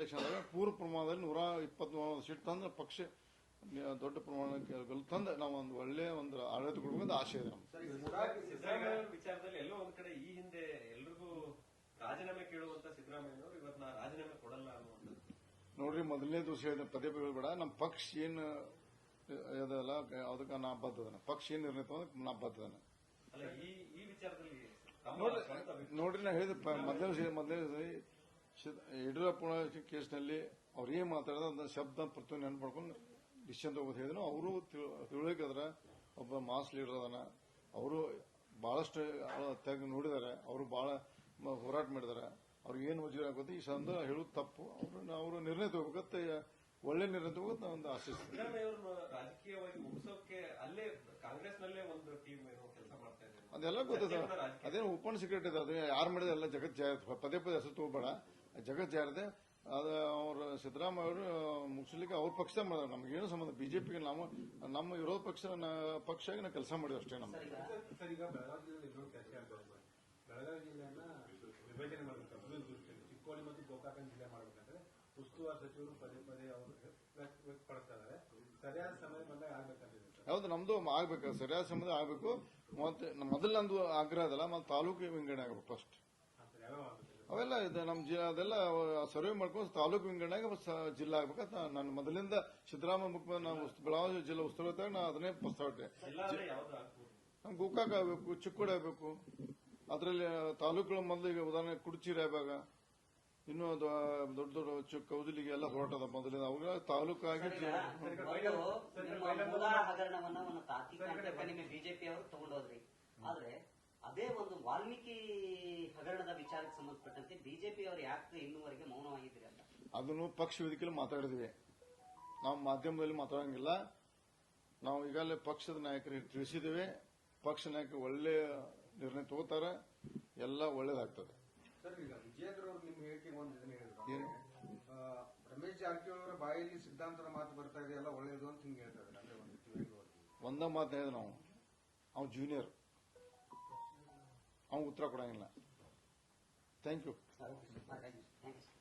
Election ಆದಾಗ ಪೂರ್ವ ಪ್ರಮಾಣದಲ್ಲಿ ನೂರ ಇಪ್ಪತ್ಮೂರು ಸೀಟ್ ತಂದ್ರೆ ಪಕ್ಷ ದೊಡ್ಡ ಪ್ರಮಾಣಕ್ಕೆ ತಂದು ನಾವು ಒಂದು ಒಳ್ಳೆಯ ಒಂದು ಆಡಳಿತ ಕೊಡಬೇಕಂತ ಆಸೆ ಇದೆ ನಮ್ಗೆ ವಿಚಾರದಲ್ಲಿ ಎಲ್ಲೋ ಒಂದ್ ಕಡೆ ಈ ಹಿಂದೆ ಎಲ್ರಿಗೂ ರಾಜೀನಾಮೆ ಕೇಳುವಂತ ಸಿದ್ದರಾಮಯ್ಯ ಅವರು ಇವತ್ತು ನಾ ರಾಜೀನಾಮೆ ಕೊಡಲ್ಲ ಅನ್ನುವಂಥದ್ದು. ನೋಡ್ರಿ ಮೊದಲನೇ ದಿವಸ ಹೇಳಿದ ಪದೇ ಬೇಡ ನಮ್ಮ ಪಕ್ಷ ಏನು ಅದಲ್ಲ ಅದಕ್ಕೆ ನಾ ಬದ್ದದನ ಪಕ್ಷ ಏನು ನಿರ್ಣಯ ತಗೊಂಡ್ ನಾ ಬದ್ದದನ ಅಲ್ಲ ಈ ಈ ವಿಚಾರದಲ್ಲಿ ನೋಡ್ರಿ ನೋಡ್ರಿ ನಾ ಹೇಳಿದ ಮೊದಲನೇ ಮೊದಲನೇ ಯಡಿಯೂರಪ್ಪ ಕೇಸ್ನಲ್ಲಿ ಅವ್ರು ಏನ್ ಮಾತಾಡಿದ್ರು ಅದನ್ನ ಶಬ್ದ ಪ್ರತಿ ನೆನಪು ಮಾಡ್ಕೊಂಡು ಡಿಸಿಷನ್ ತಗೋದು ಹೇಳಿದ್ರು. ಅವರು ತಿಳುವಳಿಕೆ ಒಬ್ಬ ಮಾಸ್ ಲೀಡರ್ ಅದನ. ಅವರು ಬಹಳಷ್ಟು ತೆಗೆದು ನೋಡಿದ್ದಾರೆ ಅವರು ಬಹಳ ಹೋರಾಟ ಮಾಡಿದ್ದಾರೆ ಅವ್ರಿಗೆ ಏನು ವಜೀರ ಆಗುತ್ತೆ ಈ ಸಂದ ಹೇಳೋದು ತಪ್ಪು. ಅವರು ಅವರು ನಿರ್ಣಯ ತಗೋಬೇಕಂತ ಒಳ್ಳೆ ನಾವು ಒಂದು ಆಶಿಸ್ತೀವಿ ಸಿದ್ದರಾಮಯ್ಯ ರಾಜಕೀಯವಾಗಿ ಮುಗಿಸೋಕೆ ಅಲ್ಲೇ ಕಾಂಗ್ರೆಸ್ನಲ್ಲೇ ಒಂದು ಟೀಮ್ ಕೆಲಸ ಮಾಡ್ತಾ ಇದ್ದಾರೆ. ಅದೆಲ್ಲ ಗೊತ್ತದ. ಅದೇನು ಓಪನ್ ಸೀಕ್ರೆಟ್ ಇದೆ. ಅದು ಯಾರು ಮಾಡಿದ ಎಲ್ಲ ಜಗತ್ ಜಾಹಿರ್ ಪದೇ ಪದೇ ಹೆಸರು ತಗೋಬೇಡ. ಜಗತ್ ಜಾರಿದೆ ಅದು ಅವರು ಸಿದ್ದರಾಮಯ್ಯ ಅವರು ಮುಗಿಸ್ಲಿಕ್ಕೆ ಅವ್ರ ಪಕ್ಷ ಮಾಡಿದ್ರು ನಮಗೇನು ಸಂಬಂಧ ಬಿಜೆಪಿಗೆ ನಾವು ನಮ್ಮ ವಿರೋಧ ಪಕ್ಷ ಪಕ್ಷವಾಗಿ ನಾವು ಕೆಲಸ ಮಾಡಿದ್ರು ಅಷ್ಟೇ ನಮ್ಮ ಸರ್ ಈಗ ಬೆಳಗಾವಿ ಜಿಲ್ಲೆಯನ್ನ ವಿಭಜನೆ ಮಾಡಬೇಕು ಚಿಕ್ಕೋಡಿ ಮತ್ತು ಗೋಕಾಕನ ಜಿಲ್ಲೆ ಮಾಡಬೇಕಂದ್ರೆ ಉಸ್ತುವಾರಿ ಸಚಿವರು ಪದೇ ಪದೇ ಅವರು ವ್ಯಕ್ತ- ವ್ಯಕ್ತಪಡಿಸ್ತಾ ಇದ್ದಾರೆ ಸರಿಯಾದ ಸಮಯ ಬಂದಾಗ ಆಗ್ಬೇಕಂತಿದೆ ಸರ್ ನಮ್ದು ಆಗ್ಬೇಕು. ಸರಿಯಾದ ಸಮಯ ಆಗ್ಬೇಕು. ಮತ್ತೆ ಮೊದಲು ನಂದು ಆಗ್ರಹ ಅದಲ್ಲ ಮತ್ತೆ ತಾಲೂಕು ವಿಂಗಡಣೆ ಆಗ್ಬೇಕು ಫಸ್ಟ್ ಅವೆಲ್ಲ ಇದೆ. ನಮ್ಮ ಜಿಲ್ಲಾ ಅದೆಲ್ಲ ಸರ್ವೆ ಮಾಡ್ಕೊಂಡು ತಾಲೂಕು ವಿಂಗಡಣೆಗೆ ಸ- ಜಿಲ್ಲಾ ಆಗ್ಬೇಕಂತ ನಾನು ಮೊದಲಿಂದ ಸಿದ್ದರಾಮಯ್ಯ ಮುಖ್ಯಮಂತ್ರಿ ನಾವು ಬೆಳಗಾವಿ ಜಿಲ್ಲಾ ಉಸ್ತುವಾರಿ ನಾನು ಅದನ್ನೇ ಪ್ರಸ್ತಾವಟ್ಟೆ ಜಿಲ್ಲಾ ಅಂದ್ರೆ ಯಾವ್ದು ಆಗ್ಬೋದು? ನಮ್ ಗೋಕಾಕ್ ಆಗ್ಬೇಕು ಚಿಕ್ಕೋಡಿ ಆಗ್ಬೇಕು. ಅದರಲ್ಲಿ ತಾಲೂಕುಗಳ ಮೊದಲು ಈಗ ಉದಾಹರಣೆ ಕುಡ್ಚಿರಿ ಆಗಾಗ ಇನ್ನೂ ಅದು ದೊಡ್ಡ ದೊಡ್ಡ ಚು- ಕೌದಲಿಗೆ ಎಲ್ಲ ಹೊರಟದ ಮೊದಲಿಂದ. ಅವಾಗ ತಾಲೂಕಾಗಿ ಹಗರಣವನ್ನ ಒಂದು ತಾತ್ವಿಕ ಬಿಜೆಪಿ ಅವರು ತಗೊಂಡೋದ್ರಿ. ಆದ್ರೆ ಅದೇ ಒಂದು ವಾಲ್ಮೀಕಿ ಹಗರಣದ ವಿಚಾರಕ್ಕೆ ಸಂಬಂಧಪಟ್ಟಂತೆ ಬಿಜೆಪಿ ಅವರು ಯಾಕೆ ಇನ್ನುವರೆಗೆ ಮೌನವಾಗಿದ್ದೀರಿ ಅಂತ? ಅದನ್ನು ಪಕ್ಷ ವೇದಿಕೆಯಲ್ಲಿ ಮಾತಾಡಿದ್ವಿ. ನಾವು ಮಾಧ್ಯಮದಲ್ಲಿ ಮಾತಾಡಂಗಿಲ್ಲ. ನಾವು ಈಗಾಗಲೇ ಪಕ್ಷದ ನಾಯಕರಿಗೆ ತಿಳಿಸಿದ್ದೇವೆ. ಪಕ್ಷ ನಾಯಕರು ಒಳ್ಳೆಯ ನಿರ್ಣಯ ತಗೋತಾರೆ. ಎಲ್ಲ ಒಳ್ಳೇದಾಗ್ತದೆ. ಸರ್ ಈಗ ವಿಜಯೇಂದ್ರ ಅವರು ನಿಮ್ಮ ಹೇಳಿಕೆ ಒಂದು ಇದನ್ನ ಹೇಳಿದ್ರು. ಆ, ರಮೇಶ್ ಜಾರಕಿಹೊಳಿ ಅವರ ಬಾಯಲ್ಲಿ ಸಿದ್ಧಾಂತದ ಮಾತು ಬರ್ತಾ ಇದೆ ಎಲ್ಲ ಒಳ್ಳೇದು ಅಂತ ಹಿಂಗೆ ಹೇಳ್ತಾ ಇದ್ದಾರೆ ಅಂದ್ರೆ ಒಂದು ಒಂದ ಮಾತು ಹೇಳಿದ ನಾವು. ಅವ್ನು ಜೂನಿಯರ್ ಅವ್ನು ಉತ್ತರ ಕೊಡಂಗಿಲ್ಲ. Thank you thank you